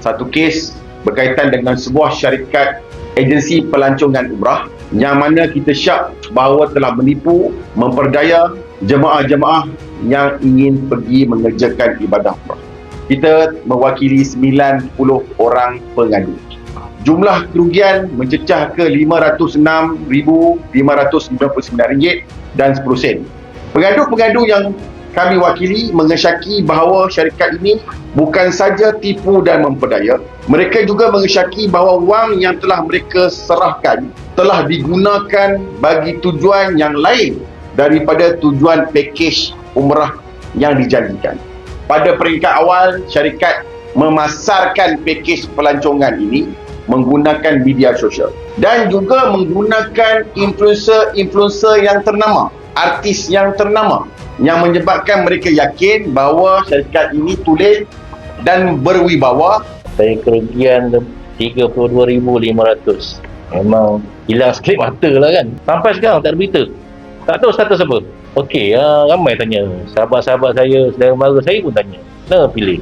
satu kes berkaitan dengan sebuah syarikat agensi pelancongan umrah yang mana kita syak bahawa telah menipu, memperdaya jemaah-jemaah yang ingin pergi mengerjakan ibadah umrah. Kita mewakili 90 orang pengadu. Jumlah kerugian mencecah ke RM506,599 dan 10 sen. Pengadu-pengadu yang kami wakili mengesyaki bahawa syarikat ini bukan saja tipu dan memperdaya, mereka juga mengesyaki bahawa wang yang telah mereka serahkan telah digunakan bagi tujuan yang lain daripada tujuan pakej umrah yang dijanjikan. Pada peringkat awal, syarikat memasarkan pakej pelancongan ini menggunakan media sosial dan juga menggunakan influencer-influencer yang ternama, artis yang ternama yang menyebabkan mereka yakin bahawa syarikat ini tulen dan berwibawa. Saya kerugian 32,500 memang hilang skrip mata lah kan. Sampai sekarang tak ada berita. Tak tahu status apa. Okey, uh, ramai tanya. Sahabat-sahabat saya, saudara mara saya pun tanya. Kenapa pilih?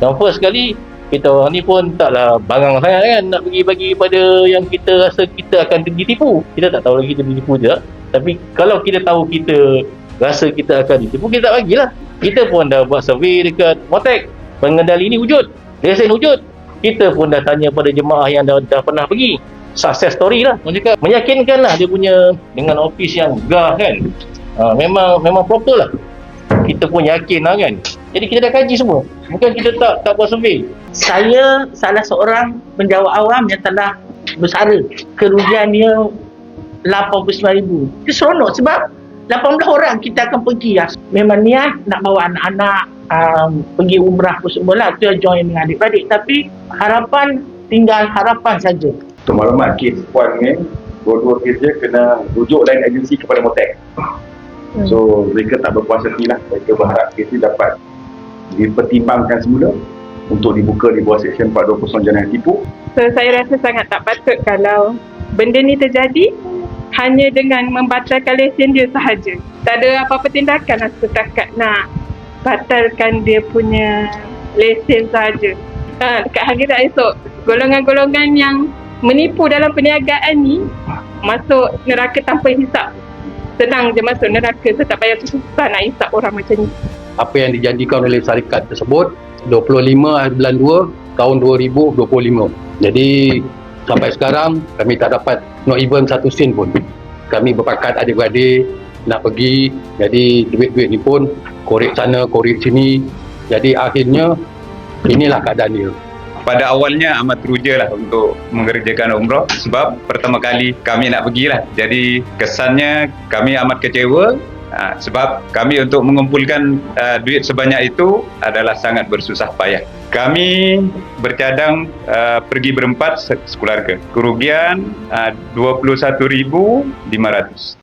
Yang first sekali kita orang ni pun taklah bangang sangat kan nak pergi bagi pada yang kita rasa kita akan ditipu kita tak tahu lagi kita ditipu je tapi kalau kita tahu kita rasa kita akan ditipu kita tak bagilah. Kita pun dah buat survey dekat Motek pengendali ni wujud. Lesen wujud. Kita pun dah tanya pada jemaah yang dah, dah pernah pergi. Success story lah. Cakap meyakinkan lah dia punya dengan office yang gah kan. Ha, memang memang proper lah. Kita pun yakin lah kan. Jadi kita dah kaji semua. Bukan kita tak tak buat survey saya salah seorang penjawat awam yang telah bersara. Kerugian dia RM89,000 itu seronok sebab 18 orang kita akan pergi. Ya. memang niat nak bawa anak-anak um, pergi umrah pun semua lah. Tu yang join dengan adik-adik tapi harapan tinggal harapan saja. Untuk maklumat kes puan ni Dua-dua kes dia kena rujuk lain agensi kepada Motek So mereka tak berpuas hati lah. Mereka berharap kes ni dapat Dipertimbangkan semula Untuk dibuka di bawah Seksyen 420 Jangan Tipu So saya rasa sangat tak patut kalau benda ni terjadi hanya dengan membatalkan lesen dia sahaja. Tak ada apa-apa tindakan lah setakat nak batalkan dia punya lesen sahaja. Ha, dekat hari raya esok, golongan-golongan yang menipu dalam perniagaan ni masuk neraka tanpa hisap. Senang je masuk neraka, so tak payah susah nak hisap orang macam ni. apa yang dijanjikan oleh syarikat tersebut 25 hari bulan 2 tahun 2025 jadi sampai sekarang kami tak dapat not even satu sen pun. Kami berpakat adik-beradik nak pergi. Jadi duit-duit ni pun korek sana korek sini. Jadi akhirnya inilah keadaan dia. Pada awalnya amat teruja lah untuk mengerjakan umrah sebab pertama kali kami nak pergilah jadi kesannya kami amat kecewa ha, sebab kami untuk mengumpulkan uh, duit sebanyak itu adalah sangat bersusah payah. Kami bercadang uh, pergi berempat se- sekeluarga. Kerugian uh, 21,500